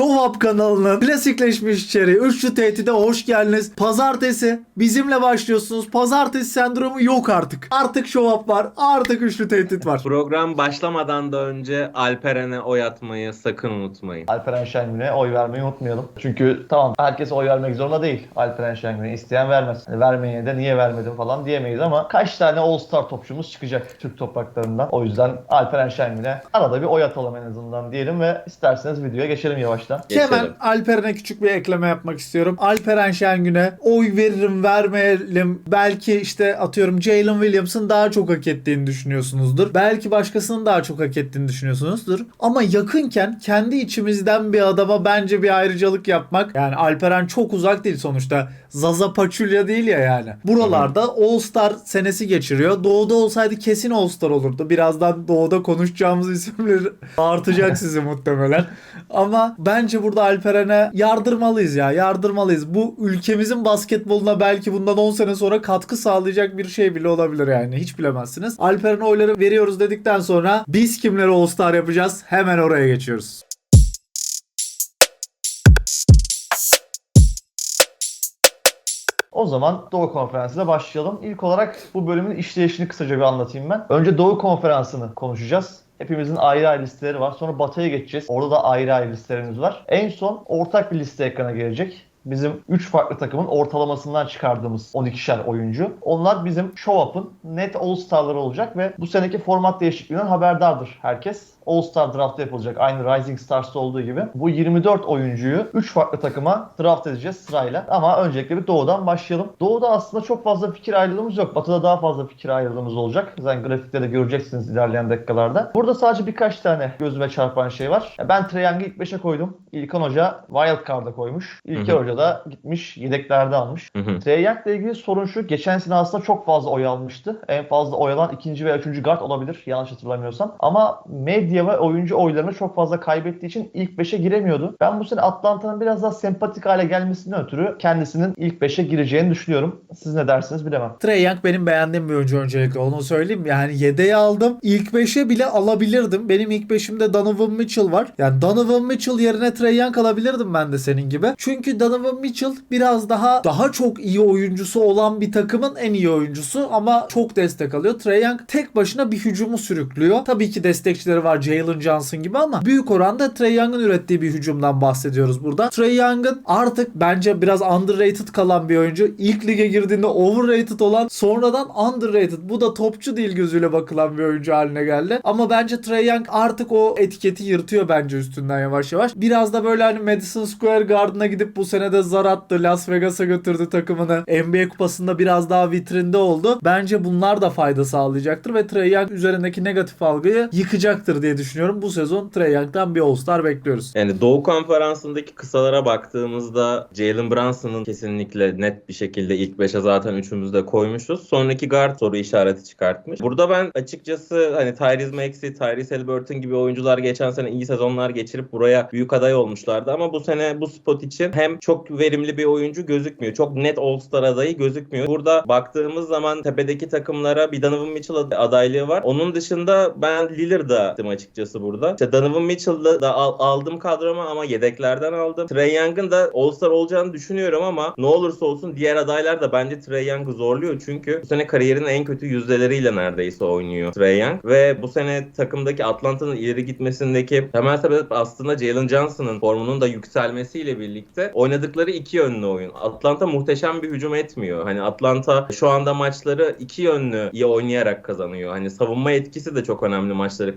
Up kanalının klasikleşmiş içeriği Üçlü Tehdit'e hoş geldiniz. Pazartesi bizimle başlıyorsunuz. Pazartesi sendromu yok artık. Artık Up var. Artık Üçlü Tehdit var. Program başlamadan da önce Alperen'e oy atmayı sakın unutmayın. Alperen Şengün'e oy vermeyi unutmayalım. Çünkü tamam herkes oy vermek zorunda değil. Alperen Şengün'e isteyen vermez. Hani vermeyene de niye vermedim falan diyemeyiz ama kaç tane All Star topçumuz çıkacak Türk topraklarından. O yüzden Alperen Şengün'e arada bir oy atalım en azından diyelim ve isterseniz videoya geçelim Geçelim. Hemen Alperen'e küçük bir ekleme yapmak istiyorum. Alperen Şengün'e oy veririm vermeyelim. Belki işte atıyorum Jalen Williams'ın daha çok hak ettiğini düşünüyorsunuzdur. Belki başkasının daha çok hak ettiğini düşünüyorsunuzdur. Ama yakınken kendi içimizden bir adama bence bir ayrıcalık yapmak. Yani Alperen çok uzak değil sonuçta. Zaza Paçulya değil ya yani. Buralarda All Star senesi geçiriyor. Doğu'da olsaydı kesin All Star olurdu. Birazdan Doğu'da konuşacağımız isimler artacak sizi muhtemelen. Ama bence burada Alperen'e yardırmalıyız ya. Yardırmalıyız. Bu ülkemizin basketboluna belki bundan 10 sene sonra katkı sağlayacak bir şey bile olabilir yani. Hiç bilemezsiniz. Alperen'e oyları veriyoruz dedikten sonra biz kimleri All Star yapacağız? Hemen oraya geçiyoruz. O zaman Doğu Konferansı'na başlayalım. İlk olarak bu bölümün işleyişini kısaca bir anlatayım ben. Önce Doğu Konferansı'nı konuşacağız. Hepimizin ayrı ayrı listeleri var. Sonra Batı'ya geçeceğiz. Orada da ayrı ayrı listelerimiz var. En son ortak bir liste ekrana gelecek. Bizim 3 farklı takımın ortalamasından çıkardığımız 12'şer oyuncu. Onlar bizim Show Up'ın net All-Star'ları olacak ve bu seneki format değişikliğinden haberdardır herkes. All-Star draftı yapılacak aynı Rising Stars'ta olduğu gibi. Bu 24 oyuncuyu 3 farklı takıma draft edeceğiz sırayla. Ama öncelikle bir Doğu'dan başlayalım. Doğu'da aslında çok fazla fikir ayrılığımız yok. Batı'da daha fazla fikir ayrılığımız olacak. Zaten grafikte de göreceksiniz ilerleyen dakikalarda. Burada sadece birkaç tane gözüme çarpan şey var. Ben Trae Young'ı ilk 5'e koydum. İlkan Hoca Wild Card'a koymuş. İlker. Hoca da gitmiş yedeklerde almış. Young'la ilgili sorun şu. Geçen sene aslında çok fazla oy almıştı. En fazla oy alan ikinci veya üçüncü guard olabilir. Yanlış hatırlamıyorsam. Ama medya ve oyuncu oylarını çok fazla kaybettiği için ilk 5'e giremiyordu. Ben bu sene Atlanta'nın biraz daha sempatik hale gelmesinden ötürü kendisinin ilk 5'e gireceğini düşünüyorum. Siz ne dersiniz bilemem. Trey Young benim beğendiğim bir oyuncu öncelikle onu söyleyeyim. Yani yedeğe aldım. İlk 5'e bile alabilirdim. Benim ilk 5'imde Donovan Mitchell var. Yani Donovan Mitchell yerine Trey Young alabilirdim ben de senin gibi. Çünkü Donovan Mitchell biraz daha daha çok iyi oyuncusu olan bir takımın en iyi oyuncusu ama çok destek alıyor. Trey Young tek başına bir hücumu sürüklüyor. Tabii ki destekçileri var Jalen Johnson gibi ama büyük oranda Trey Young'ın ürettiği bir hücumdan bahsediyoruz burada. Trey Young'ın artık bence biraz underrated kalan bir oyuncu. İlk lige girdiğinde overrated olan sonradan underrated. Bu da topçu değil gözüyle bakılan bir oyuncu haline geldi. Ama bence Trey Young artık o etiketi yırtıyor bence üstünden yavaş yavaş. Biraz da böyle hani Madison Square Garden'a gidip bu sene de zar attı. Las Vegas'a götürdü takımını. NBA kupasında biraz daha vitrinde oldu. Bence bunlar da fayda sağlayacaktır ve Trey Young üzerindeki negatif algıyı yıkacaktır diye düşünüyorum. Bu sezon Trey Young'dan bir All-Star bekliyoruz. Yani Doğu Konferansı'ndaki kısalara baktığımızda Jalen Brunson'ın kesinlikle net bir şekilde ilk 5'e zaten üçümüz de koymuşuz. Sonraki guard soru işareti çıkartmış. Burada ben açıkçası hani Tyrese Maxey, Tyrese Haliburton gibi oyuncular geçen sene iyi sezonlar geçirip buraya büyük aday olmuşlardı ama bu sene bu spot için hem çok verimli bir oyuncu gözükmüyor. Çok net All-Star adayı gözükmüyor. Burada baktığımız zaman tepedeki takımlara bir Donovan Mitchell ad- adaylığı var. Onun dışında ben Lillard'a gittim açıkçası burada. İşte Donovan Mitchell'ı da al- aldım kadroma ama yedeklerden aldım. Trey Young'ın da All-Star olacağını düşünüyorum ama ne olursa olsun diğer adaylar da bence Trey Young'ı zorluyor. Çünkü bu sene kariyerinin en kötü yüzdeleriyle neredeyse oynuyor Trey Young. Ve bu sene takımdaki Atlanta'nın ileri gitmesindeki temel sebep aslında Jalen Johnson'ın formunun da yükselmesiyle birlikte oynadıkları iki yönlü oyun. Atlanta muhteşem bir hücum etmiyor. Hani Atlanta şu anda maçları iki yönlü iyi oynayarak kazanıyor. Hani savunma etkisi de çok önemli maçları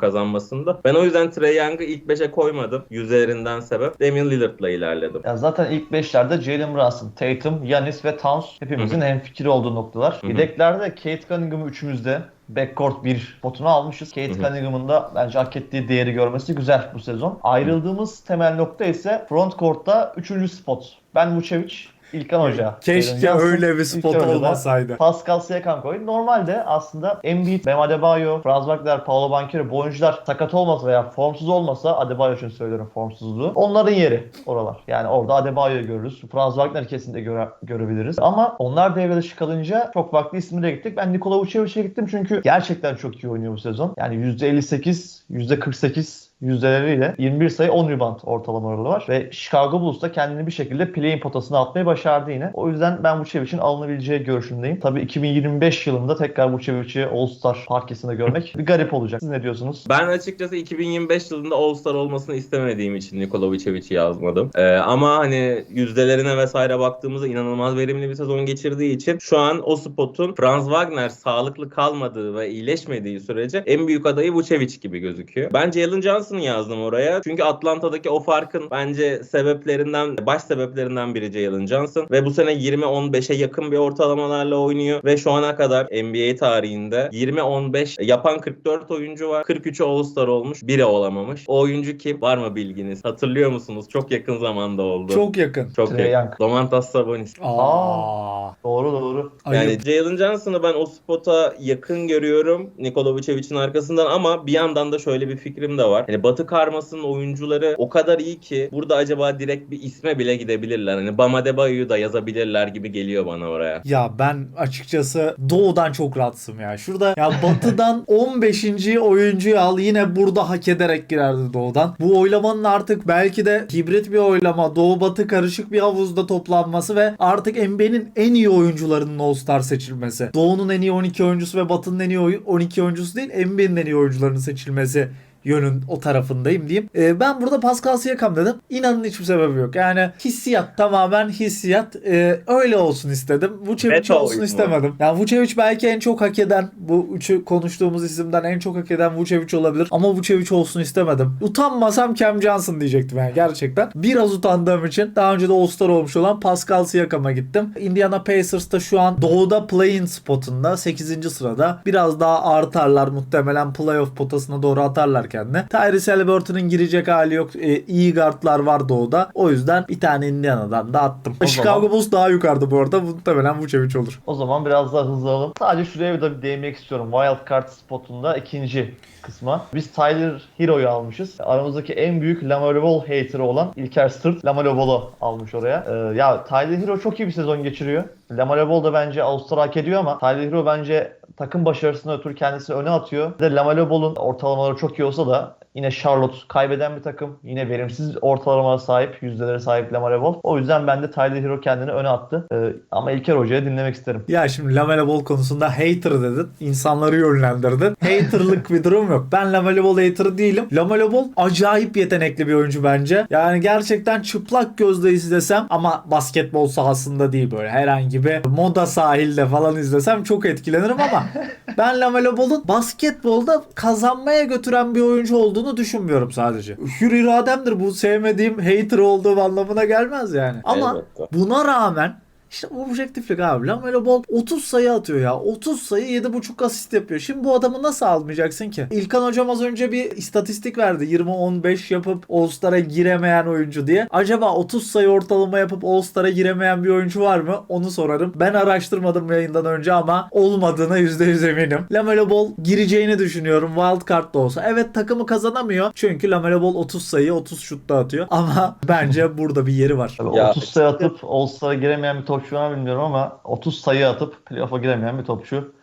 kazanmasında. Ben o yüzden Trey Young'ı ilk 5'e koymadım. Yüzlerinden sebep. Damian Lillard'la ilerledim. Ya zaten ilk 5'lerde Jalen Brunson, Tatum, Yanis ve Towns hepimizin hemfikir olduğu noktalar. Hı hı. Yedeklerde Kate Cunningham'ı üçümüzde backcourt bir potunu almışız. Kate. Cunningham'ın da bence hak ettiği değeri görmesi güzel bu sezon. Ayrıldığımız temel nokta ise front court'ta 3. spot. Ben Vucevic, İlkan Hoca. Keşke öyle bir spot olmasaydı. Pascal Siakam koydu. Normalde aslında Embiid, Bam Adebayo, Franz Wagner, Paolo Banchero bu oyuncular sakat olmasa veya formsuz olmasa Adebayo için söylüyorum formsuzluğu. Onların yeri oralar. Yani orada Adebayo'yu görürüz. Franz Wagner kesinlikle göre, görebiliriz. Ama onlar devre dışı kalınca çok farklı isimlere gittik. Ben Nikola Vucevic'e gittim çünkü gerçekten çok iyi oynuyor bu sezon. Yani %58, %48 yüzdeleriyle 21 sayı 10 rebound ortalamaları var. Ve Chicago Bulls da kendini bir şekilde play-in potasına atmayı başardı yine. O yüzden ben Vucevic'in alınabileceği görüşündeyim. Tabii 2025 yılında tekrar Vucevic'i All-Star parkesinde görmek bir garip olacak. Siz ne diyorsunuz? Ben açıkçası 2025 yılında All-Star olmasını istemediğim için Nikola Vucevic'i yazmadım. Ee, ama hani yüzdelerine vesaire baktığımızda inanılmaz verimli bir sezon geçirdiği için şu an o spotun Franz Wagner sağlıklı kalmadığı ve iyileşmediği sürece en büyük adayı Vucevic gibi gözüküyor. Ben Jalen Johnson'ı yazdım oraya. Çünkü Atlanta'daki o farkın bence sebeplerinden, baş sebeplerinden biri Jalen Johnson. Ve bu sene 20-15'e yakın bir ortalamalarla oynuyor. Ve şu ana kadar NBA tarihinde 20-15 yapan 44 oyuncu var. 43'ü All-Star olmuş. Biri olamamış. O oyuncu kim? Var mı bilginiz? Hatırlıyor musunuz? Çok yakın zamanda oldu. Çok yakın. çok Trae yakın. Young. Domantas Sabonis. Aa. Doğru doğru. Ayıp. Yani Jalen Johnson'ı ben o spota yakın görüyorum Nikola Vucevic'in arkasından ama bir yandan da şöyle bir fikrim de var. Hani Batı karmasının oyuncuları o kadar iyi ki burada acaba direkt bir isme bile gidebilirler. Hani Bam Adebayo'yu da yazabilirler gibi geliyor bana oraya. Ya ben açıkçası doğudan çok rahatsızım ya. Şurada ya batıdan 15. oyuncuyu al yine burada hak ederek girerdi doğudan. Bu oylamanın artık belki de hibrit bir oylama, doğu batı karışık bir havuzda toplanması ve artık NBA'nin en iyi oyuncularının All-Star seçilmesi. Doğu'nun en iyi 12 oyuncusu ve Batı'nın en iyi oy- 12 oyuncusu değil, NBA'nin en iyi oyuncularının seçilmesi yönün o tarafındayım diyeyim. Ee, ben burada Pascal Siakam dedim. İnanın hiçbir sebebi yok. Yani hissiyat tamamen hissiyat. Ee, öyle olsun istedim. Vucevic Meta olsun oyunu. istemedim. Yani Vucevic belki en çok hak eden bu üçü konuştuğumuz isimden en çok hak eden Vucevic olabilir. Ama Vucevic olsun istemedim. Utanmasam Cam Johnson diyecektim yani gerçekten. Biraz utandığım için daha önce de All-Star olmuş olan Pascal Siakam'a gittim. Indiana Pacers'ta şu an doğuda play-in spotunda 8. sırada. Biraz daha artarlar muhtemelen playoff potasına doğru atarlar kendini. Tyrese Halliburton'un girecek hali yok. Ee, iyi guardlar var doğuda. O yüzden bir tane Indiana'dan da attım. O Chicago zaman- Bulls daha yukarıda bu arada. Muhtemelen Vucevic olur. O zaman biraz daha hızlı alalım. Sadece şuraya bir değinmek istiyorum. Wild Card spotunda ikinci kısma. Biz Tyler Hero'yu almışız. Aramızdaki en büyük Lamelo Ball hater'ı olan İlker Sırt Lamelo Ball'u almış oraya. Ee, ya Tyler Hero çok iyi bir sezon geçiriyor. Lamelo Ball da bence All-Star hak ediyor ama Tyler Hero bence takım başarısına ötürü kendisini öne atıyor. Bir de Lamelo Ball'un ortalamaları çok iyi olsa da yine Charlotte kaybeden bir takım. Yine verimsiz ortalamalara sahip, yüzdelere sahip Lamelo Ball. O yüzden ben de Tyler Hero kendini öne attı. Ee, ama İlker Hoca'ya dinlemek isterim. Ya şimdi Lamelo Ball konusunda hater dedin. İnsanları yönlendirdin. Haterlık bir durum yok. Ben Lamelo Ball hater değilim. Lamelo Ball acayip yetenekli bir oyuncu bence. Yani gerçekten çıplak gözle izlesem ama basketbol sahasında değil böyle herhangi bir moda sahilde falan izlesem çok etkilenirim ama ben Lamelo Ball'un basketbolda kazanmaya götüren bir oyuncu olduğunu düşünmüyorum sadece. Hür irademdir bu sevmediğim hater olduğum anlamına gelmez yani. Ama Elbette. Buna rağmen işte objektiflik abi. Lamelo Ball 30 sayı atıyor ya. 30 sayı 7.5 asist yapıyor. Şimdi bu adamı nasıl almayacaksın ki? İlkan hocam az önce bir istatistik verdi. 20-15 yapıp All-Star'a giremeyen oyuncu diye. Acaba 30 sayı ortalama yapıp All-Star'a giremeyen bir oyuncu var mı? Onu sorarım. Ben araştırmadım yayından önce ama olmadığına %100 eminim. Lamelo Ball gireceğini düşünüyorum. Wild card da olsa. Evet takımı kazanamıyor. Çünkü Lamelo Ball 30 sayı 30 şut da atıyor. Ama bence burada bir yeri var. Tabii Ya 30 sayı atıp All-Star'a giremeyen bir topçu var bilmiyorum ama 30 sayı atıp playoff'a giremeyen bir topçu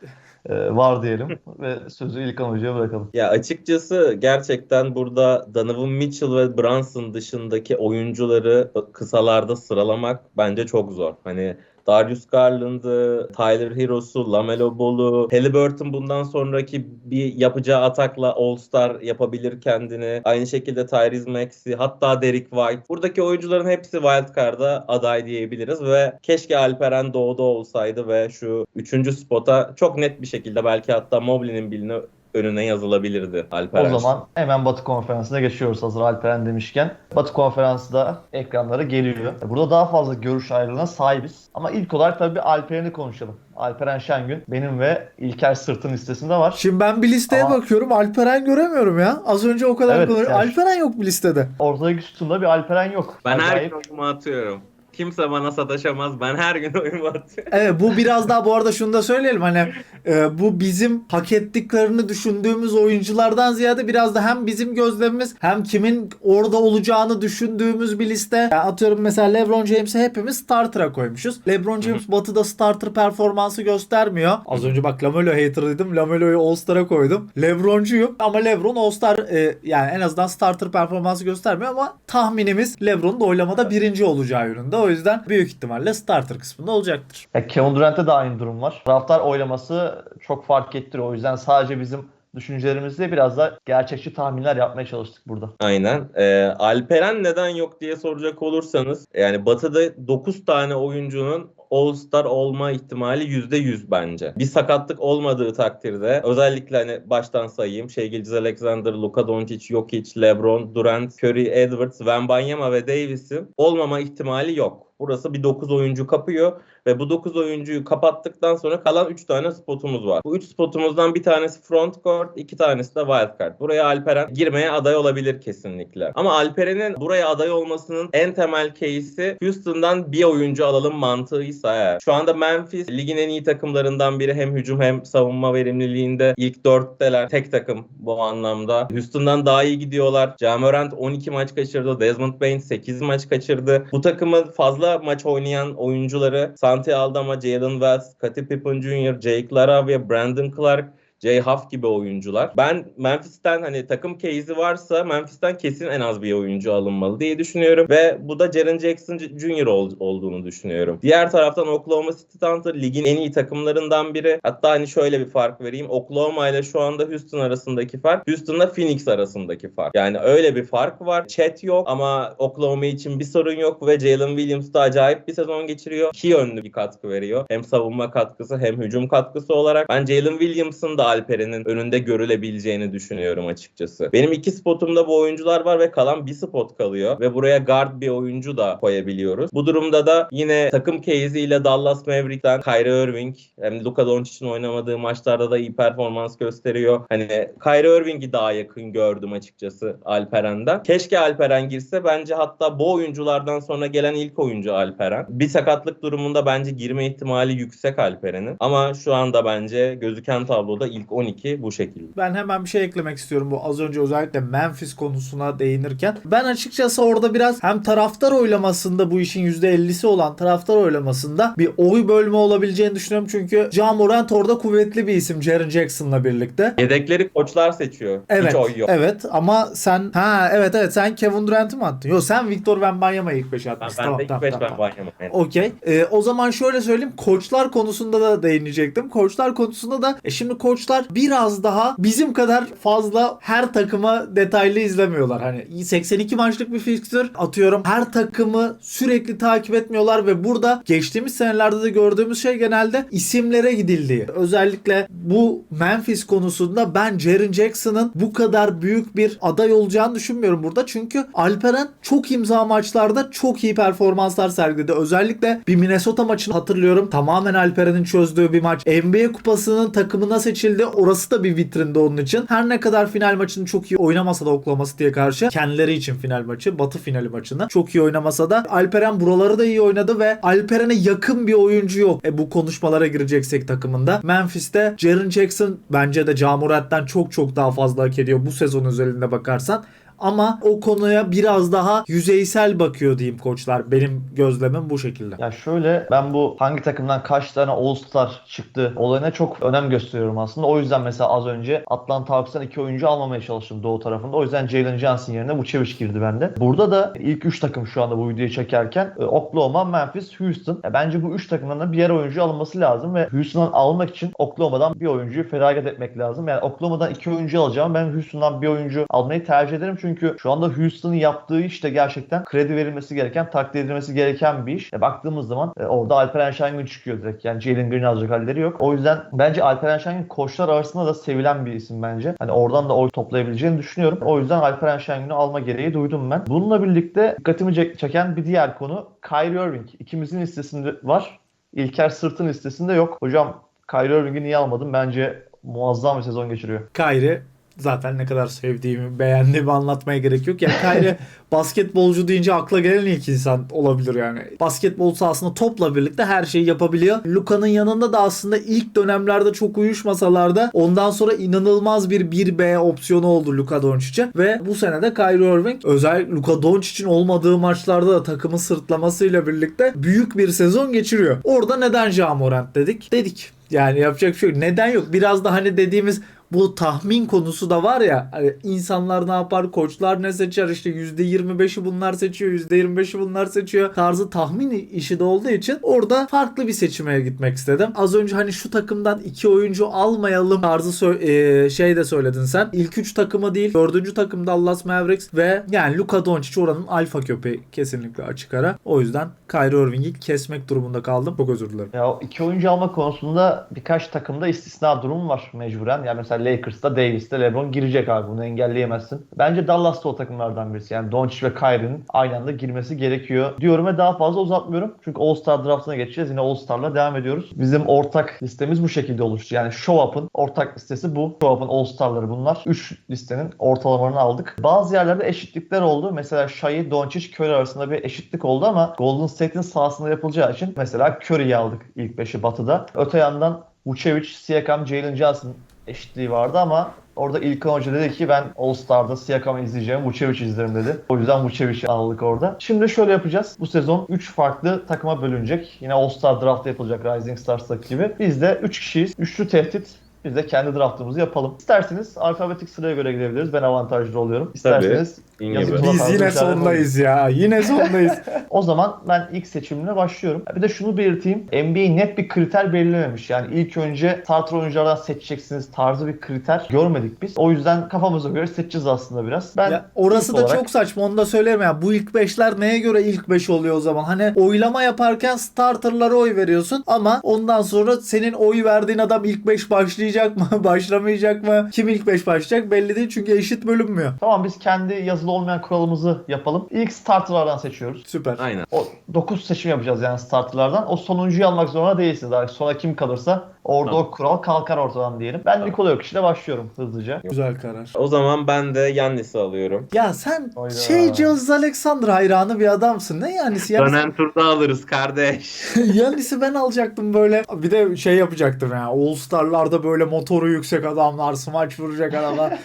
e, var diyelim. Ve sözü İlkan Hoca'ya bırakalım. Ya açıkçası gerçekten burada Donovan Mitchell ve Brunson dışındaki oyuncuları kısalarda sıralamak bence çok zor. Hani Darius Garland'ı, Tyler Hero'su, Lamelo Ball'u, Halliburton bundan sonraki bir yapacağı atakla All-Star yapabilir kendini. Aynı şekilde Tyrese Maxey, hatta Derek White. Buradaki oyuncuların hepsi wildcard'a aday diyebiliriz ve keşke Alperen Doğu'da olsaydı ve şu üçüncü spota çok net bir şekilde belki hatta Mobley'nin biline önüne yazılabilirdi Alperen. O zaman hemen Batı Konferansı'na geçiyoruz hazır Alperen demişken. Batı Konferansı da ekranlara geliyor. Burada daha fazla görüş ayrılığına sahibiz. Ama ilk olarak tabii bir Alperen'i konuşalım. Alperen Şengün benim ve İlker Sırt'ın listesinde var. Şimdi ben bir listeye Ama- bakıyorum. Alperen göremiyorum ya. Az önce o kadar Evet, konuş- yani- Alperen yok bir listede. Ortadaki sütunda bir Alperen yok. Ben her Acayip. gün oyumu atıyorum. Kimse bana sataşamaz. Ben her gün oyun atıyorum. Evet bu biraz daha bu arada şunu da söyleyelim hani e, bu bizim hak ettiklerini düşündüğümüz oyunculardan ziyade biraz da hem bizim gözlemimiz hem kimin orada olacağını düşündüğümüz bir liste. Yani atıyorum mesela LeBron James'i hepimiz starter'a koymuşuz. LeBron James batıda starter performansı göstermiyor. Az önce bak Lamelo hater'ıydım. Lamelo'yu All-Star'a koydum. LeBroncuyum ama LeBron All-Star e, yani en azından starter performansı göstermiyor ama tahminimiz LeBron'un da oylamada birinci olacağı yönünde. O yüzden büyük ihtimalle starter kısmında olacaktır. Ya Kevin Durant'te de aynı durum var. Taraftar oylaması çok fark ettiriyor. O yüzden sadece bizim düşüncelerimizle biraz da gerçekçi tahminler yapmaya çalıştık burada. Aynen. Ee, Alperen neden yok diye soracak olursanız yani Batı'da 9 tane oyuncunun All-Star olma ihtimali %100 bence. Bir sakatlık olmadığı takdirde özellikle hani baştan sayayım. Shai Gilgeous-Alexander, Luka Doncic, Jokic, LeBron, Durant, Curry, Edwards, Wembanyama ve Davis'in olmama ihtimali yok. Burası bir 9 oyuncu kapıyor ve bu 9 oyuncuyu kapattıktan sonra kalan 3 tane spotumuz var. Bu 3 spotumuzdan bir tanesi front court, iki tanesi de wild card. Buraya Alperen girmeye aday olabilir kesinlikle. Ama Alperen'in buraya aday olmasının en temel case'i Houston'dan bir oyuncu alalım mantığıysa eğer. Şu anda Memphis ligin en iyi takımlarından biri hem hücum hem savunma verimliliğinde ilk dörtteler. Tek takım bu anlamda. Houston'dan daha iyi gidiyorlar. Ja Morant 12 maç kaçırdı. Desmond Bain 8 maç kaçırdı. Bu takımın fazla maç oynayan oyuncuları Santi Aldama, Jalen Wells, Scottie Pippen Jr., Jake LaRavia, Brandon Clark, Jay Huff gibi oyuncular. Ben Memphis'ten hani takım case'i varsa Memphis'ten kesin en az bir oyuncu alınmalı diye düşünüyorum. Ve bu da Jaren Jackson Jr. ol- olduğunu düşünüyorum. Diğer taraftan Oklahoma City Thunder ligin en iyi takımlarından biri. Hatta hani şöyle bir fark vereyim. Oklahoma ile şu anda Houston arasındaki fark, Houston'la Phoenix arasındaki fark. Yani öyle bir fark var. Chat yok ama Oklahoma için bir sorun yok ve Jalen Williams da acayip bir sezon geçiriyor. İki yönlü bir katkı veriyor. Hem savunma katkısı hem hücum katkısı olarak. Ben Jalen Williams'ın da Alperen'in önünde görülebileceğini düşünüyorum açıkçası. Benim iki spotumda bu oyuncular var ve kalan bir spot kalıyor. Ve buraya guard bir oyuncu da koyabiliyoruz. Bu durumda da yine takım case'iyle Dallas Maverick'ten Kyrie Irving hem Luka Doncic'in oynamadığı maçlarda da iyi performans gösteriyor. Hani Kyrie Irving'i daha yakın gördüm açıkçası Alperen'den. Keşke Alperen girse. Bence hatta bu oyunculardan sonra gelen ilk oyuncu Alperen. Bir sakatlık durumunda bence girme ihtimali yüksek Alperen'in. Ama şu anda bence gözüken tabloda ilk 12 bu şekilde. Ben hemen bir şey eklemek istiyorum bu az önce özellikle Memphis konusuna değinirken. Ben açıkçası orada biraz hem taraftar oylamasında bu işin %50'si olan taraftar oylamasında bir oy bölme olabileceğini düşünüyorum. Çünkü Ja Morant orada kuvvetli bir isim Jaren Jackson'la birlikte. Yedekleri koçlar seçiyor. Evet. Hiç oy yok. Evet ama sen ha evet evet sen Kevin Durant'ı mı attın? Yok sen Victor Wembanyama'yı ilk 5'e Ben, atmışsın. ben tamam, de ilk tamam, 5 tamam, tamam. Banyama. Yani. Okey. Ee, o zaman şöyle söyleyeyim. Koçlar konusunda da değinecektim. Koçlar konusunda da e şimdi koçlar biraz daha bizim kadar fazla her takıma detaylı izlemiyorlar. Hani 82 maçlık bir fikstür atıyorum. Her takımı sürekli takip etmiyorlar ve burada geçtiğimiz senelerde de gördüğümüz şey genelde isimlere gidildiği. Özellikle bu Memphis konusunda ben Jaren Jackson'ın bu kadar büyük bir aday olacağını düşünmüyorum burada. Çünkü Alperen çok imza maçlarda çok iyi performanslar sergiledi. Özellikle bir Minnesota maçını hatırlıyorum. Tamamen Alperen'in çözdüğü bir maç. NBA kupasının takımına seçildi. Orası da bir vitrinde onun için. Her ne kadar final maçını çok iyi oynamasa da Oklahoma City'ye karşı kendileri için final maçı, Batı finali maçını çok iyi oynamasa da Alperen buraları da iyi oynadı ve Alperen'e yakın bir oyuncu yok. E bu konuşmalara gireceksek takımında. Memphis'te Jaren Jackson bence de Ja Morant'ten çok çok daha fazla hak ediyor bu sezon özelinde bakarsan. Ama o konuya biraz daha yüzeysel bakıyor diyeyim koçlar. Benim gözlemim bu şekilde. Ya şöyle ben bu hangi takımdan kaç tane All-Star çıktı olayına çok önem gösteriyorum aslında. O yüzden mesela az önce Atlanta Hawks'tan iki oyuncu almamaya çalıştım doğu tarafında. O yüzden Jalen Johnson yerine Vucevic girdi bende. Burada da ilk 3 takım şu anda bu videoyu çekerken e, Oklahoma, Memphis, Houston. Ya bence bu 3 takımdan da birer oyuncu alınması lazım ve Houston'dan almak için Oklahoma'dan bir oyuncuyu feragat etmek lazım. Yani Oklahoma'dan iki oyuncu alacağım. Ben Houston'dan bir oyuncu almayı tercih ederim çünkü şu anda Houston'ın yaptığı iş de gerçekten kredi verilmesi gereken, takdir edilmesi gereken bir iş. E, baktığımız zaman e, orada Alperen Şengün çıkıyor direkt. Yani Jalen Green alacak halleri yok. O yüzden bence Alperen Şengün koçlar arasında da sevilen bir isim bence. Hani oradan da oy toplayabileceğini düşünüyorum. O yüzden Alperen Şengün'ü alma gereği duydum ben. Bununla birlikte dikkatimi çek- çeken bir diğer konu Kyrie Irving. İkimizin listesinde var. İlker Sırt'ın listesinde yok. Hocam Kyrie Irving'i niye almadım? Bence muazzam bir sezon geçiriyor. Kyrie zaten ne kadar sevdiğimi, beğendiğimi anlatmaya gerek yok. Yani Kyrie basketbolcu deyince akla gelen ilk insan olabilir yani. Basketbol sahasında topla birlikte her şeyi yapabiliyor. Luka'nın yanında da aslında ilk dönemlerde çok uyuşmasalar da ondan sonra inanılmaz bir 1B opsiyonu oldu Luka Doncic'e ve bu sene de Kyrie Irving özel Luka Doncic'in olmadığı maçlarda da takımı sırtlamasıyla birlikte büyük bir sezon geçiriyor. Orada neden Ja Morant dedik? Dedik. Yani yapacak bir şey yok. Neden yok? Biraz da hani dediğimiz bu tahmin konusu da var ya hani insanlar ne yapar koçlar ne seçer işte %25'i bunlar seçiyor %25'i bunlar seçiyor tarzı tahmin işi de olduğu için orada farklı bir seçime gitmek istedim. Az önce hani şu takımdan iki oyuncu almayalım tarzı e, şey de söyledin sen. İlk üç takımı değil dördüncü takım Dallas Mavericks ve yani Luka Doncic oranın alfa köpeği kesinlikle açık ara. O yüzden Kyrie Irving'i kesmek durumunda kaldım. Çok özür dilerim. Ya iki oyuncu alma konusunda birkaç takımda istisna durum var mecburen. Yani mesela Lakers'ta Davis'te LeBron girecek abi bunu engelleyemezsin. Bence Dallas'ta o takımlardan birisi. Yani Doncic ve Kyrie'nin aynı anda girmesi gerekiyor diyorum ve daha fazla uzatmıyorum. Çünkü All-Star draftına geçeceğiz. Yine All-Star'la devam ediyoruz. Bizim ortak listemiz bu şekilde oluştu. Yani Show Up'ın ortak listesi bu. Show Up'ın All-Star'ları bunlar. 3 listenin ortalamalarını aldık. Bazı yerlerde eşitlikler oldu. Mesela Shai, Doncic, Curry arasında bir eşitlik oldu ama Golden State'in sahasında yapılacağı için mesela Curry'yi aldık ilk 5'i batıda. Öte yandan Vucevic, Siakam, Jalen Johnson eşitliği vardı ama orada İlkan Hoca dedi ki ben All Star'da Siakam'ı izleyeceğim, Vucevic izlerim dedi. O yüzden Vucevic'i aldık orada. Şimdi şöyle yapacağız. Bu sezon 3 farklı takıma bölünecek. Yine All Star draftı yapılacak Rising Stars'taki gibi. Biz de 3 kişiyiz. Üçlü tehdit. Biz de kendi draftımızı yapalım. İsterseniz alfabetik sıraya göre gidebiliriz. Ben avantajlı oluyorum. İsterseniz gibi. oldu. Biz yine sondayız ya. Yine sondayız. O zaman ben ilk seçimine başlıyorum. Bir de şunu belirteyim. NBA net bir kriter belirlememiş. Yani ilk önce starter oyunculardan seçeceksiniz tarzı bir kriter görmedik biz. O yüzden kafamıza göre seçeceğiz aslında biraz. Ben Ya orası da olarak- çok saçma onu da söyleyeyim ya. Bu ilk beşler neye göre ilk beş oluyor o zaman? Hani oylama yaparken starterlara oy veriyorsun ama ondan sonra senin oy verdiğin adam ilk beş başlayacak mı? Başlamayacak mı? Kim ilk beş başlayacak belli değil çünkü eşit bölünmüyor. Tamam biz kendi yazılı olmayan kuralımızı yapalım. İlk starterlardan seçiyoruz. Süper. Aynen. O 9 seçim yapacağız yani starterlardan. O sonuncuyu almak zorunda değilsiniz. Artık sonra kim kalırsa orada Tamam. o kural kalkar ortadan diyelim. Ben Tamam. Nikola Jokic ile başlıyorum hızlıca. Güzel karar. O zaman ben de Yannis'i alıyorum. Ya sen Hayda. şey Jules Alexander hayranı bir adamsın. Ne yani? yani Dönen turda alırız kardeş. Yannis'i ben alacaktım böyle. Bir de şey yapacaktım ya. All Star'larda böyle motoru yüksek adamlar, smaç vuracak adamlar.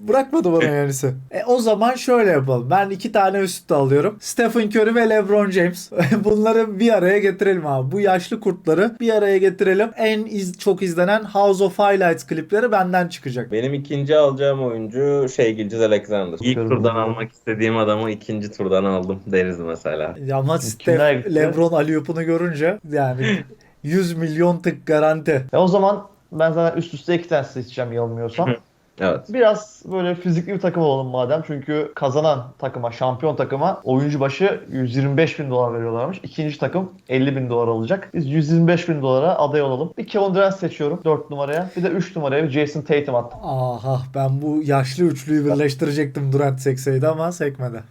Bırakmadı bana Yannis'i. E, o zaman şöyle yapalım. Ben iki tane üstte alıyorum. Stephen Curry ve LeBron James. Bunları bir araya getirelim abi. Bu yaşlı kurtları bir araya getirelim. En iz, çok izlenen House of Highlights klipleri benden çıkacak. Benim ikinci alacağım oyuncu şey Gilgis Alexander. İlk turdan almak istediğim adamı ikinci turdan aldım deriz mesela. Ya Ama Steph? LeBron Aliyop'unu görünce yani 100 milyon tık garanti. E o zaman ben zaten üst üste iki tane seçeceğim yanılmıyorsam. Evet. Biraz böyle fizikli bir takım olalım madem. Çünkü kazanan takıma, şampiyon takıma oyuncu başı 125 bin dolar veriyorlarmış. İkinci takım 50 bin dolar alacak. Biz 125 bin dolara aday olalım. Bir Kevin Durant seçiyorum 4 numaraya. Bir de 3 numaraya bir Jason Tatum attım. Aha ben bu yaşlı üçlüyü birleştirecektim Durant sekseydi ama sekmedi.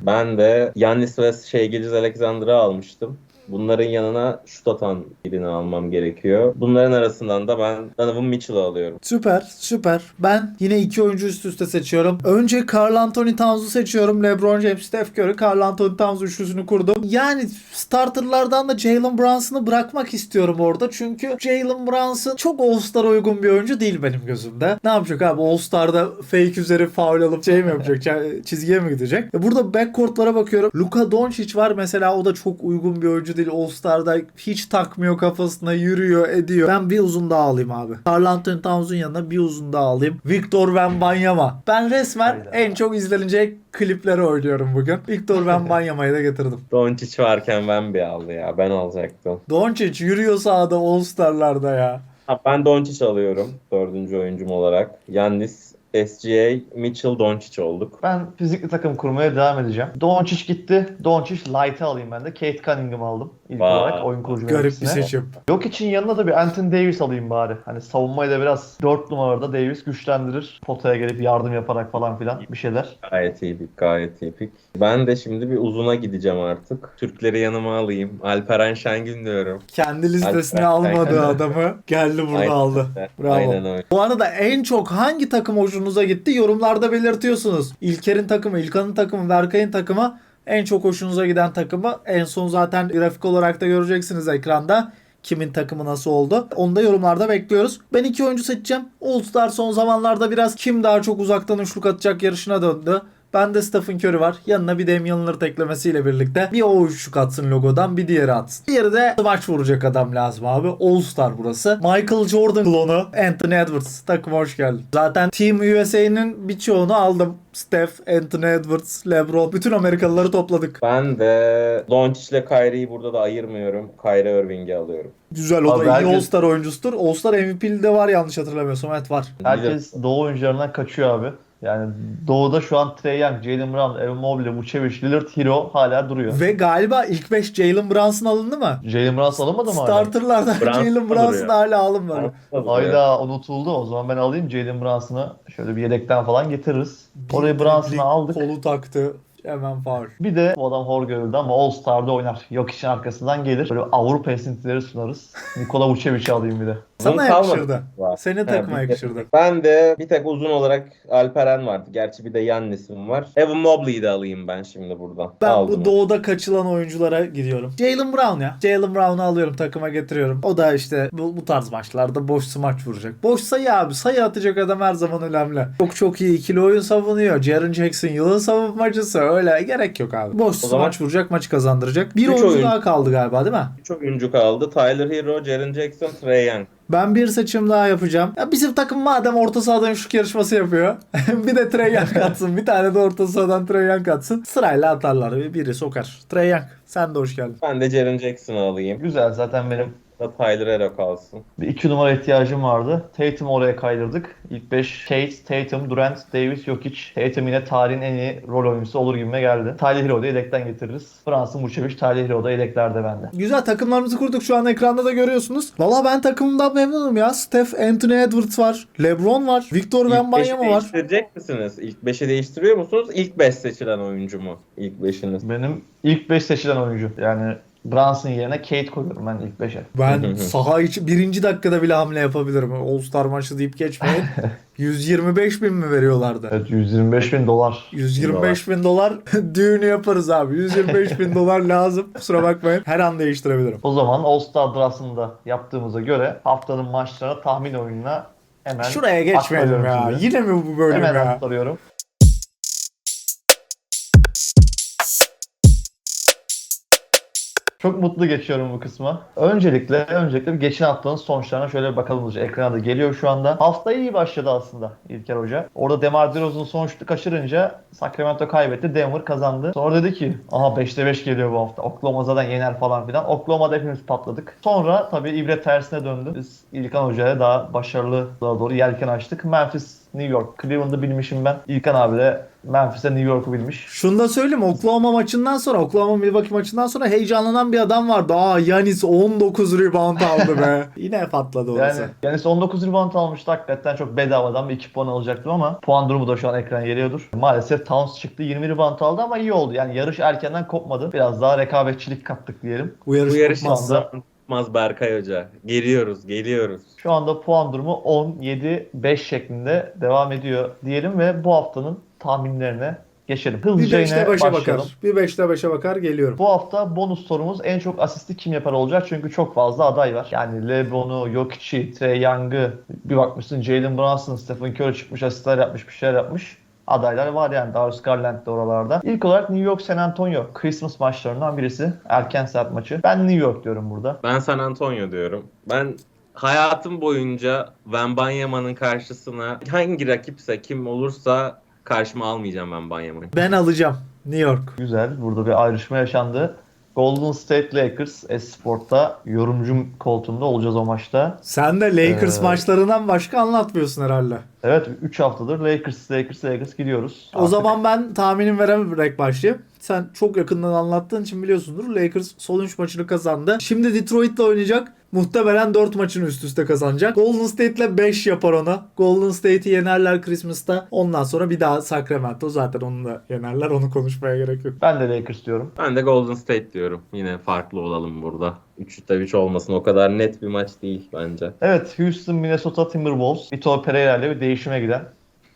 Ben de Yannis ve şey Gilgis Alexander'ı almıştım. Bunların yanına şut atan birini almam gerekiyor. Bunların arasından da ben Donovan Mitchell'ı alıyorum. Süper süper. Ben yine iki oyuncu üst üste seçiyorum. Önce Carl Anthony Towns'u seçiyorum. LeBron James, Steph Curry, Carl Anthony Towns üçlüsünü kurdum. Yani starterlardan da Jalen Brunson'ı bırakmak istiyorum orada. Çünkü Jalen Brunson çok All-Star uygun bir oyuncu değil benim gözümde. Ne yapacak abi? All-Star'da fake üzeri foul alıp şey mi yapacak? Çizgiye mi gidecek? E burada backcourt'lara bakıyorum. Luka Doncic var mesela o da çok uygun bir oyuncu değil. All-Star'da hiç takmıyor kafasına yürüyor ediyor. Ben bir uzun daha alayım abi. Carl Anthony Towns'un yanına bir uzun daha alayım. Victor Wembanyama. Ben resmen Hayda. en çok izlenecek klipleri oynuyorum bugün. Victor Wembanyama'yı da getirdim. Doncic varken ben bir aldı ya. Ben alacaktım. Doncic yürüyor sahada All-Star'larda ya. Ha, ben Doncic alıyorum dördüncü oyuncum olarak. Yannis SGA, Mitchell, Doncic olduk. Ben fizikli takım kurmaya devam edeceğim. Doncic gitti. Doncic Light'ı alayım ben de. Kate Cunningham'ı aldım. İlk Vay. olarak oyun kurucu Garip bir seçim. Yok için yanına da bir Anthony Davis alayım bari. Hani savunmayı da biraz 4 numarada Davis güçlendirir. Potaya gelip yardım yaparak falan filan bir şeyler. Gayet iyi pik, gayet iyi pik. Ben de şimdi bir uzuna gideceğim artık. Türkleri yanıma alayım. Alperen Şengün diyorum. Kendi listesine almadığı adamı geldi burada Aynen. aldı. Bravo. Aynen öyle. Bu arada en çok hangi takım hoşunuza gitti yorumlarda belirtiyorsunuz. İlker'in takımı, İlkan'ın takımı, Berkay'ın takımı en çok hoşunuza giden takımı. En son zaten grafik olarak da göreceksiniz ekranda. Kimin takımı nasıl oldu. Onu da yorumlarda bekliyoruz. Ben iki oyuncu seçeceğim. All Star son zamanlarda biraz kim daha çok uzaktan üçlük atacak yarışına döndü. Bende Stephen Curry var. Yanına bir Damian Lillard eklemesiyle birlikte bir o üçlük atsın logodan bir diğeri atsın. Diğeri de maç vuracak adam lazım abi. All Star burası. Michael Jordan klonu Anthony Edwards. Takıma hoş geldin. Zaten Team USA'nın birçoğunu aldım. Steph, Anthony Edwards, LeBron. Bütün Amerikalıları topladık. Ben de Doncic ile Kyrie'yi burada da ayırmıyorum. Kyrie Irving'i alıyorum. Güzel o Abi da iyi herkes- All Star oyuncusudur. All Star MVP'li de var yanlış hatırlamıyorsam. Evet var. Herkes Doğu oyuncularından kaçıyor abi. Yani Doğu'da şu an Trey Young, Jalen Brown, Evan Mobley, Vucevic, Lillard, Hero hala duruyor. Ve galiba ilk 5 Jalen Brunson alındı mı? Jalen Brown alınmadı mı hala? Starterlardan Brunson Jalen. Brunson hala alınmadı. Hayda unutuldu. O zaman ben alayım Jalen Brunson'ı. Şöyle bir yedekten falan getiririz. Oraya Brunson'ı aldık. Kolu taktı. Hemen faul. Bir de bu adam hor görüldü ama All Star'da oynar. Yok için arkasından gelir. Böyle Avrupa esintileri sunarız. Nikola Vucevic'i alayım bir de. Sana yakışırdı. Ha, takıma tek- yakışırdı. Ben de bir tek uzun olarak Alperen vardı. Gerçi bir de Yannis'im var. Evan Mobley'i de alayım ben şimdi buradan. Ben Aldım. bu doğuda kaçılan oyunculara gidiyorum. Jalen Brown ya. Jalen Brown'u alıyorum takıma getiriyorum. O da işte bu, bu tarz maçlarda boş smaç vuracak. Boş sayı abi. Sayı atacak adam her zaman önemli. Çok çok iyi ikili oyun savunuyor. Jaren Jackson yılın savunmacısı. Öyle gerek yok abi. Boş O zaman- smaç vuracak maçı kazandıracak. Bir Üç oyuncu oyuncu. daha kaldı galiba değil mi? Üç oyuncu kaldı. Tyler Hero, Jaren Jackson, Trae Young. Ben bir seçim daha yapacağım. Ya bizim takım madem orta sahadan şut yarışması yapıyor. bir de Trey Young atsın. Bir tane de orta sahadan Trey Young atsın. Sırayla atarlar. Biri sokar. Trey Young sen de hoş geldin. Ben de Jaren Jackson'ı alayım. Güzel zaten benim Da Tyler Hero kalsın. bir iki numara ihtiyacım vardı. Tatum'u oraya kaydırdık. İlk 5 Kate, Tatum, Durant, Davis, Jokic. Tatum yine tarihin en iyi rol oyuncusu olur gibime geldi. Tyler Hero'yu da yedekten getiririz. Fransız Vucevic, Tyler Hero da yedeklerde bende. Güzel takımlarımızı kurduk. Şu an ekranda da görüyorsunuz. Valla ben takımımdan memnunum ya. Steph, Anthony Edwards var. LeBron var. Victor Wembanyama var. değiştirecek misiniz? İlk 5'i değiştiriyor musunuz? İlk 5 seçilen oyuncu mu? İlk 5'iniz. Benim ilk 5 seçilen oyuncu. Yani Brunson yerine Kate koyuyorum ben ilk 5'e. Ben saha içi birinci dakikada bile hamle yapabilirim. All Star maçı deyip geçmeyin. 125 bin mi veriyorlardı? Evet 125 bin dolar. 125 bin dolar düğünü yaparız abi. 125 bin dolar lazım. Kusura bakmayın. Her an değiştirebilirim. O zaman All Star Draft'ında yaptığımıza göre haftanın maçlarına tahmin oyununa hemen Şuraya geçmeyelim ya. size. Yine mi bu bölüm Hemen ya? aktarıyorum. Çok mutlu geçiyorum bu kısma. Öncelikle öncelikle geçen haftanın sonuçlarına şöyle bir bakalım. hızlıca. Ekrana da geliyor şu anda. Hafta iyi başladı aslında İlker Hoca. Orada Demar DeRozan son şutu kaçırınca Sacramento kaybetti. Denver kazandı. Sonra dedi ki aha 5'te 5 geliyor bu hafta. Oklahoma zaten yener falan filan. Oklahoma'da hepimiz patladık. Sonra tabii ibret tersine döndü. Biz İlkan Hoca'ya daha başarılı daha doğru yelken açtık. Memphis New York. Cleveland'ı bilmişim ben. İlkan abi de Memphis'e New York'u bilmiş. Şunu da söyleyeyim Oklahoma maçından sonra Oklahoma Milwaukee maçından sonra heyecanlanan bir adam vardı. Aa Yanis 19 rebound aldı be. Yine patladı orası. Yani Yanis 19 rebound almıştı. Hakikaten çok bedavadan bir 2 puan alacaktım ama puan durumu da şu an ekran geliyordur. Maalesef Towns çıktı 20 rebound aldı ama iyi oldu. Yani yarış erkenden kopmadı. Biraz daha rekabetçilik kattık diyelim. Bu yarış, Bu yarış. Tutmaz Berkay Hoca. Geliyoruz, geliyoruz. Şu anda puan durumu 10-7-5 şeklinde devam ediyor diyelim ve bu haftanın tahminlerine geçelim. Bir Hızlıca 5'te yine 5'e başlayalım. bakar. Bir 5'te 5'e bakar geliyorum. Bu hafta bonus sorumuz en çok asisti kim yapar olacak çünkü çok fazla aday var. Yani LeBron'u, Jokic'i, Trey Young'ı bir bakmışsın Jalen Brunson, Stephen Curry çıkmış asistler yapmış bir şeyler yapmış. Adaylar var yani Darius Garland de oralarda. İlk olarak New York San Antonio Christmas maçlarından birisi. Erken saat maçı. Ben New York diyorum burada. Ben San Antonio diyorum. Ben hayatım boyunca Wembanyama'nın karşısına hangi rakipse kim olursa karşıma almayacağım Wembanyama'yı. Ben alacağım. New York. Güzel. Burada bir ayrışma yaşandı. Golden State Lakers Esport'ta yorumcum koltuğunda olacağız o maçta. Sen de Lakers Ee, maçlarından başka anlatmıyorsun herhalde. Evet 3 haftadır Lakers, Lakers, Lakers gidiyoruz. O zaman ben tahminim vererek başlayayım. Sen çok yakından anlattığın için biliyorsundur. Lakers son 3 maçını kazandı. Şimdi Detroit'le oynayacak. Muhtemelen 4 maçını üst üste kazanacak. Golden State'le 5 yapar ona. Golden State'i yenerler Christmas'ta. Ondan sonra bir daha Sacramento. Zaten onu da yenerler. Onu konuşmaya gerek yok. Ben de Lakers diyorum. Ben de Golden State diyorum. Yine farklı olalım burada. 3'te 3 olmasın o kadar net bir maç değil bence. Evet Houston, Minnesota Timberwolves. Vitor Pereira ile bir değişime giden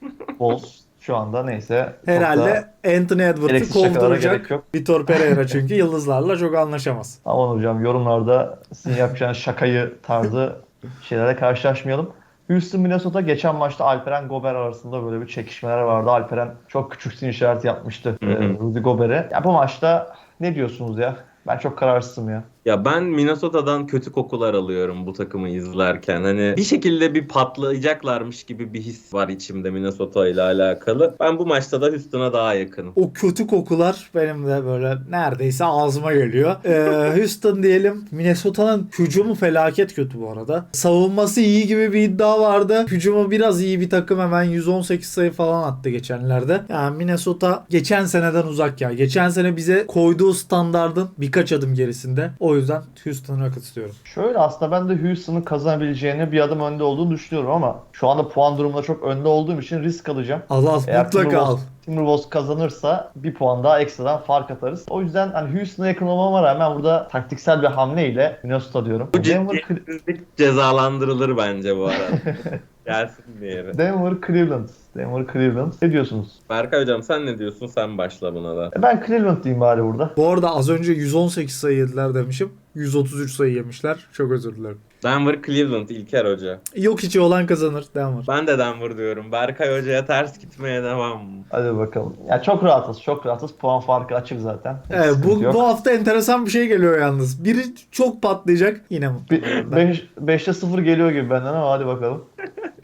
Wolves şu anda neyse. Herhalde Anthony Edwards'ı kovduracak. yok. Vitor Pereira çünkü yıldızlarla çok anlaşamaz. Aman hocam yorumlarda sizin yapacağınız şakayı tarzı şeylerle karşılaşmayalım. Houston Minnesota geçen maçta Alperen Gober arasında böyle bir çekişmeler vardı. Alperen çok küçüksün işareti yapmıştı e, Rudy Gober'e. Ya bu maçta ne diyorsunuz ya? Ben çok kararsızım ya. Ya ben Minnesota'dan kötü kokular alıyorum bu takımı izlerken. Hani bir şekilde bir patlayacaklarmış gibi bir his var içimde Minnesota ile alakalı. Ben bu maçta da Houston'a daha yakınım. O kötü kokular benim de böyle neredeyse ağzıma geliyor. Ee, Houston diyelim. Minnesota'nın hücumu felaket kötü bu arada. Savunması iyi gibi bir iddia vardı. Hücumu biraz iyi bir takım hemen 118 sayı falan attı geçenlerde. Yani Minnesota geçen seneden uzak ya. Geçen sene bize koyduğu standardın birkaç adım gerisinde. O yüzden Houston Rockets diyorum. Şöyle aslında ben de Houston'ın kazanabileceğini bir adım önde olduğunu düşünüyorum ama şu anda puan durumunda çok önde olduğum için risk alacağım. Allah al Eğer mutlaka al. Timberwolves, kazanırsa bir puan daha ekstradan fark atarız. O yüzden hani Houston'a yakın olmama rağmen burada taktiksel bir hamleyle Minnesota diyorum. Bu Denver, ciddiyetsizlik cezalandırılır bence bu arada. Gelsin bir yere. Denver Cleveland. Denver Cleveland. Ne diyorsunuz? Berkay hocam sen ne diyorsun? Sen başla buna da. E ben Cleveland diyeyim bari burada. Bu arada az önce 118 sayı yediler demişim. 133 sayı yemişler. Çok özür dilerim. Denver Cleveland İlker Hoca. Yok içi olan kazanır. Denver. Ben de Denver diyorum. Berkay Hoca'ya ters gitmeye devam. Hadi bakalım. Ya çok rahatız, çok rahatız. Puan farkı açık zaten. Hiç Evet, sıkıntı bu, yok. bu hafta enteresan bir şey geliyor yalnız. Biri çok patlayacak. Yine mutlu. Bir- beş- 5'te 0 geliyor gibi benden ama hadi bakalım.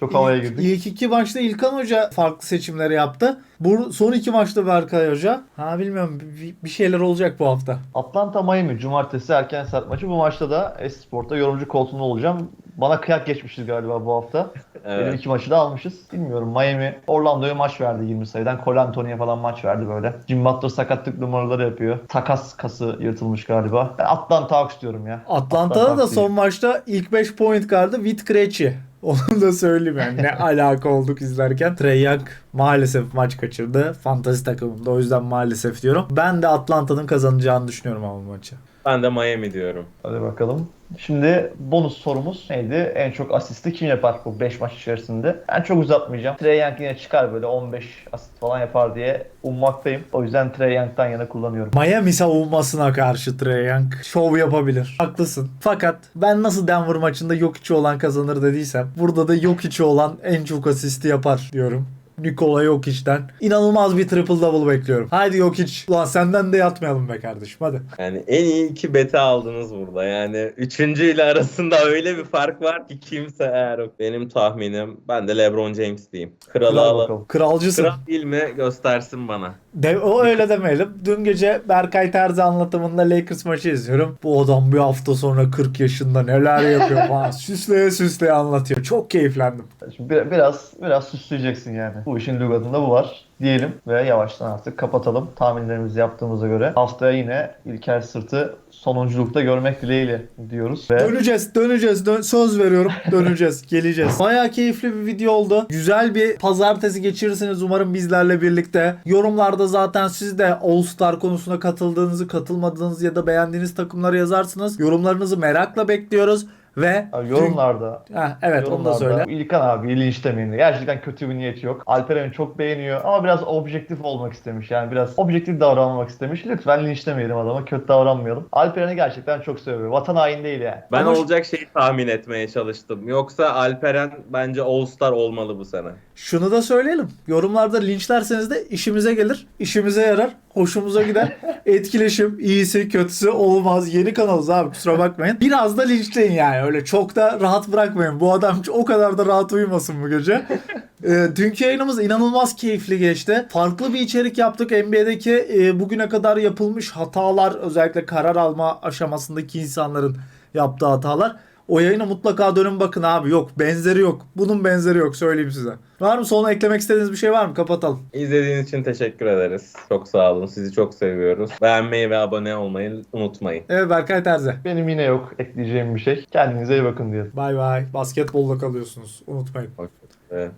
Çok havaya girdik. İlk iki maçta İlkan Hoca farklı seçimleri yaptı. Bu son iki maçta Berkay Hoca. Ha bilmiyorum bir, bir şeyler olacak bu hafta. Atlanta Miami cumartesi erken saat maçı. Bu maçta da Esport'ta yorumcu koltuğunda olacağım. Bana kıyak geçmişiz galiba bu hafta. Benim Evet. iki maçı da almışız. Bilmiyorum Miami Orlando'ya maç verdi 20 sayıdan. Cole Anthony'ye falan maç verdi böyle. Jim Butler sakatlık numaraları yapıyor. Takas kası yırtılmış galiba. Ben Atlanta Hawks diyorum ya. Atlanta'da Atlanta da son maçta ilk 5 point gardı Vit Krejci. Onu da söyleyeyim yani. Ne alaka olduk izlerken. Trey Young maalesef maç kaçırdı. Fantazi takımında o yüzden maalesef diyorum. Ben de Atlanta'nın kazanacağını düşünüyorum ama bu maçı. Ben de Miami diyorum. Hadi bakalım. Şimdi bonus sorumuz neydi? En çok asisti kim yapar bu 5 maç içerisinde? Ben çok uzatmayacağım. Trey Young yine çıkar böyle 15 asist falan yapar diye ummaktayım. O yüzden Trey Young'dan yana kullanıyorum. Miami savunmasına karşı Trae Young şov yapabilir. Haklısın. Fakat ben nasıl Denver maçında yok içi olan kazanır dediysem burada da yok içi olan en çok asisti yapar diyorum. Nikola Jokic'den inanılmaz bir triple double bekliyorum. Haydi Jokic. Ulan senden de yatmayalım be kardeşim hadi. Yani en iyi iki beti aldınız burada. Yani üçüncüyle arasında öyle bir fark var ki kimse eğer o- benim tahminim ben de LeBron James diyeyim. Kralı Kral alalım. Kralcısın. Kral değil mi göstersin bana. De, o öyle demeyelim. Dün gece Berkay Terzi anlatımında Lakers maçı izliyorum. Bu adam bir hafta sonra 40 yaşında neler yapıyor falan. süsleye süsleye anlatıyor. Çok keyiflendim. Şimdi bir- biraz biraz süsleyeceksin yani. Bu işin lügatında bu var diyelim ve yavaştan artık kapatalım. Tahminlerimizi yaptığımıza göre haftaya yine İlker Sırt'ı sonunculukta görmek dileğiyle diyoruz ve Döneceğiz, döneceğiz. Dön- söz veriyorum. Döneceğiz, geleceğiz. Bayağı keyifli bir video oldu. Güzel bir pazartesi geçirirsiniz umarım bizlerle birlikte. Yorumlarda zaten siz de All Star konusuna katıldığınızı, katılmadığınızı ya da beğendiğiniz takımları yazarsınız. Yorumlarınızı merakla bekliyoruz ve Abi yorumlarda Ha, evet onu da söyle. Yorumlarda İlkan abi linçlemeyin. Gerçekten kötü bir niyeti yok. Alperen'i çok beğeniyor ama biraz objektif olmak istemiş. Yani biraz objektif davranmak istemiş. Lütfen linçlemeyelim adama. Kötü davranmayalım. Alperen'i gerçekten çok seviyor. Vatan hain değil yani. Ben Ama- olacak şeyi tahmin etmeye çalıştım. Yoksa Alperen bence All Star olmalı bu sene. Şunu da söyleyelim. Yorumlarda linçlerseniz de işimize gelir. işimize yarar. Hoşumuza gider. Etkileşim iyisi kötüsü olmaz. Yeni kanalız abi kusura bakmayın. Biraz da linçleyin yani. Yani öyle çok da rahat bırakmayın. Bu adam o kadar da rahat uyumasın bu gece. Ee, dünkü yayınımız inanılmaz keyifli geçti. Farklı bir içerik yaptık. NBA'deki e, bugüne kadar yapılmış hatalar özellikle karar alma aşamasındaki insanların yaptığı hatalar. O yayına mutlaka dönün bakın abi. Yok benzeri yok. Bunun benzeri yok söyleyeyim size. Var mı sona eklemek istediğiniz bir şey var mı? Kapatalım. İzlediğiniz için teşekkür ederiz. Çok sağ olun. Sizi çok seviyoruz. Beğenmeyi ve abone olmayı unutmayın. Evet Berkay Terzi. Benim yine yok ekleyeceğim bir şey. Kendinize iyi bakın diyelim. Bay bay. Basketbolla kalıyorsunuz. Unutmayın. Hoşçakalın.